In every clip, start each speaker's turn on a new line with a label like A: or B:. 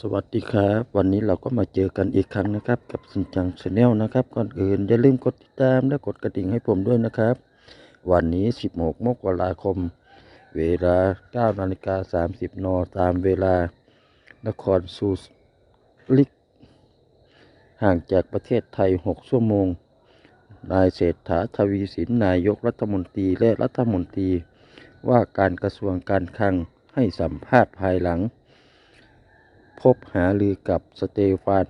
A: สวัสดีครับ วันนี้เราก็มาเจอกันอีกครั้งนะครับ กับสินจังชาแนลนะครับ ก่อนอื่นอย่าลืมกดติดตามและกดกระดิ่งให้ผมด้วยนะครับ วันนี้ 16 มกราคม เวลา9นาฬิกา30 น ตามเวลานครซูลิก ห่างจากประเทศไทย 6 ชั่วโมง นายเศรษฐาทวีสินนายกรัฐมนตรีและรัฐมนตรี ว่าการกระทรวงการคลังให้สัมภาษณ์ภายหลัง พบหารือกับสเตฟาน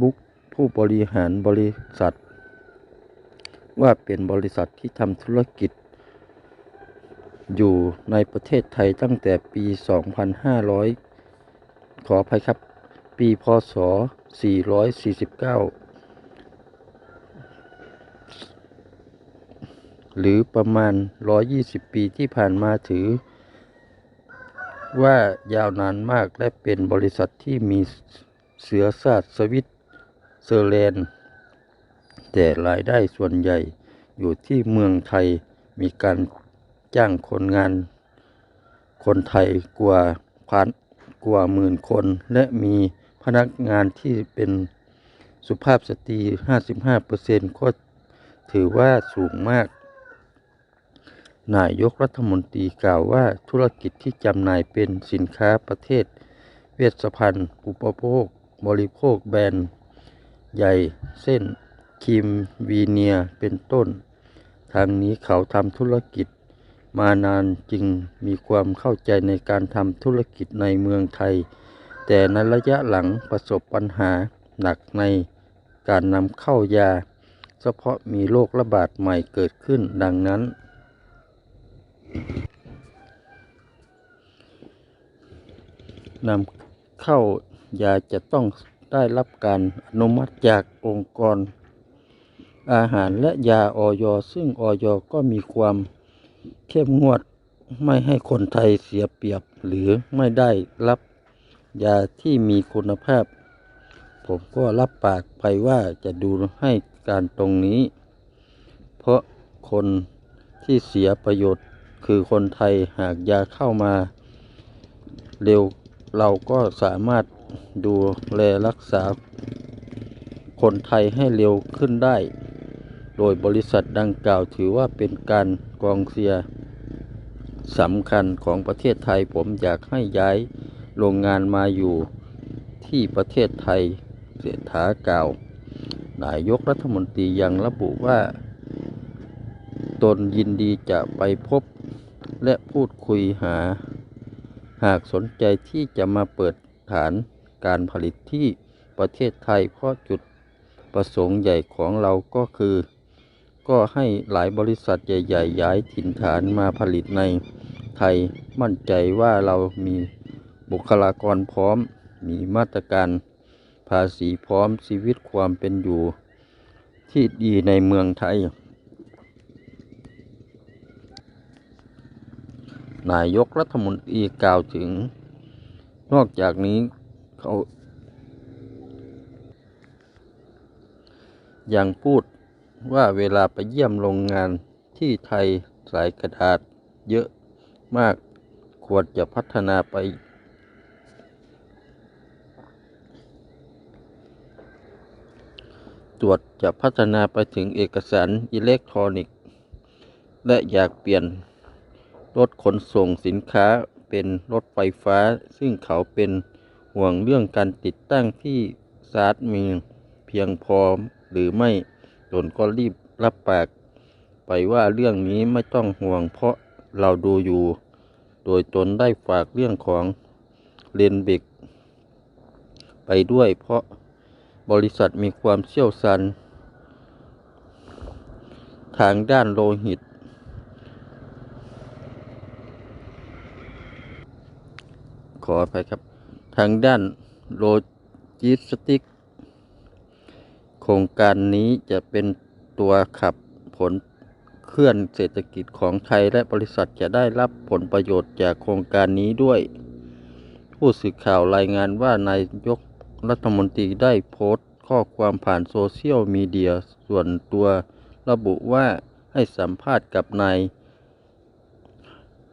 A: บุ๊กผู้บริหารบริษัท ว่าเป็นบริษัทที่ทำธุรกิจ อยู่ในประเทศไทยตั้งแต่ปี 2500 ขออภัยครับ ปีพศ 449 หรือประมาณ 120 ปีที่ผ่านมาถือ ว่ายาวนานมากและเป็นบริษัทที่มีเสือชาติสวิตเซอร์แลนด์ แต่รายได้ส่วนใหญ่อยู่ที่เมืองไทยมีการจ้างคนงาน คนไทยกว่าพันกว่าหมื่นคน และมีพนักงานที่เป็นสุภาพสตรี 55%ก็ถือว่าสูงมาก นายกรัฐมนตรีกล่าวว่าธุรกิจที่จำหน่ายเป็นสินค้าประเภทเวชภัณฑ์ อุปโภค บริโภคแบรนด์ ใหญ่เส้นครีมวีเนียเป็นต้น ทางนี้เขาทำธุรกิจมานานจึงมีความเข้าใจในการทำธุรกิจในเมืองไทย แต่ในระยะหลังประสบปัญหาหนักในการนำเข้ายา เฉพาะมีโรคระบาดใหม่เกิดขึ้นดังนั้น นำเข้ายาจะต้องได้รับการอนุมัติจากองค์กร อาหารและยาออยซึ่งออยก็มีความเข้มงวดไม่ให้คนไทยเสียเปรียบหรือไม่ได้รับยาที่มีคุณภาพ ผมก็รับปากไปว่าจะดูให้การตรงนี้ เพราะคนที่เสียประโยชน์คือคนไทยหากยาเข้ามาเร็ว เราก็สามารถดูแลรักษาคนไทยให้เร็วขึ้นได้ โดยบริษัทดังกล่าวถือว่าเป็นการกองเสียสำคัญของประเทศไทยผมอยากให้ย้ายโรงงานมาอยู่ที่ประเทศไทยเศรษฐากล่าวนายกรัฐมนตรียังระบุว่า ตนยินดีจะไปพบและพูดคุยหา หากสนใจที่จะมาเปิดฐานการผลิตที่ประเทศไทยเพราะจุดประสงค์ใหญ่ของเราก็คือ ก็ให้หลายบริษัทใหญ่ๆ ย้ายถิ่นฐานมาผลิตในไทยมั่นใจว่าเรามีบุคลากรพร้อมมีมาตรการภาษีพร้อมชีวิตความเป็นอยู่ ที่ดีในเมืองไทย นายกรัฐมนตรีกล่าวถึง นอกจากนี้เขายังพูดว่าเวลาไปเยี่ยมโรงงานที่ไทยสายกระดาษเยอะมากควรจะพัฒนาไป ตรวจจะพัฒนาไปถึงเอกสารอิเล็กทรอนิกส์ และอยากเปลี่ยน รถขนส่งสินค้าเป็นรถไฟฟ้า ซึ่งเขาเป็นห่วงเรื่องการติดตั้งที่ชาร์จมีเพียงพอหรือไม่ตนก็รีบรับปาก ไปว่าเรื่องนี้ไม่ต้องห่วงเพราะเราดูอยู่ โดยตนได้ฝากเรื่องของเลนเบกไปด้วยเพราะบริษัทมีความเชี่ยวชาญทางด้านโลหิต ขออภัยครับ ทางด้านโลจิสติก โครงการนี้จะเป็นตัวขับผลเคลื่อนเศรษฐกิจของไทยและบริษัทจะได้รับผลประโยชน์จากโครงการนี้ด้วย ผู้สื่อข่าวรายงานว่านายยกรัฐมนตรีได้โพสต์ ข้อความผ่านโซเชียลมีเดียส่วนตัวระบุว่าให้สัมภาษณ์กับนาย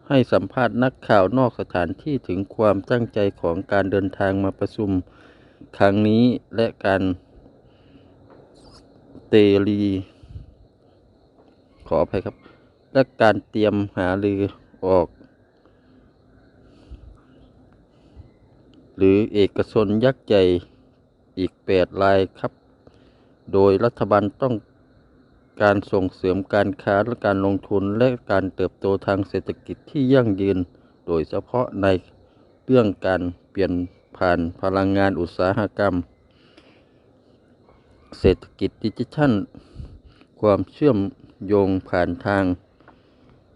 A: ให้สัมภาษณ์นักข่าวนอกสถานที่ถึงความตั้งใจของการเดินทางมาประชุมครั้งนี้และการเตรีขออภัยครับ และการเตรียมหารือออก หรือเอกชนยักษ์ใหญ่อีก 8 รายครับ โดยรัฐบาลต้อง การส่งเสริมการค้าและการลงทุนและการเติบโตทางเศรษฐกิจที่ยั่งยืน โดยเฉพาะในเรื่องการเปลี่ยนผ่านพลังงานอุตสาหกรรม เศรษฐกิจดิจิทัล ความเชื่อมโยงผ่านทาง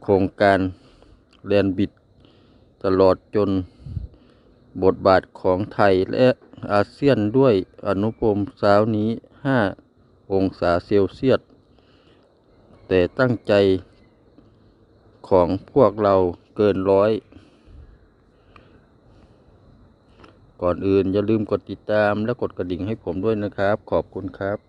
A: โครงการแลนบิด ตลอดจนบทบาทของไทยและอาเซียนด้วยอนุภูมิเช้านี้ 5 องศาเซลเซียส แต่ตั้งใจของพวกเราเกินร้อย ก่อนอื่นอย่าลืมกดติดตามและกดกระดิ่งให้ผมด้วยนะครับ ขอบคุณครับ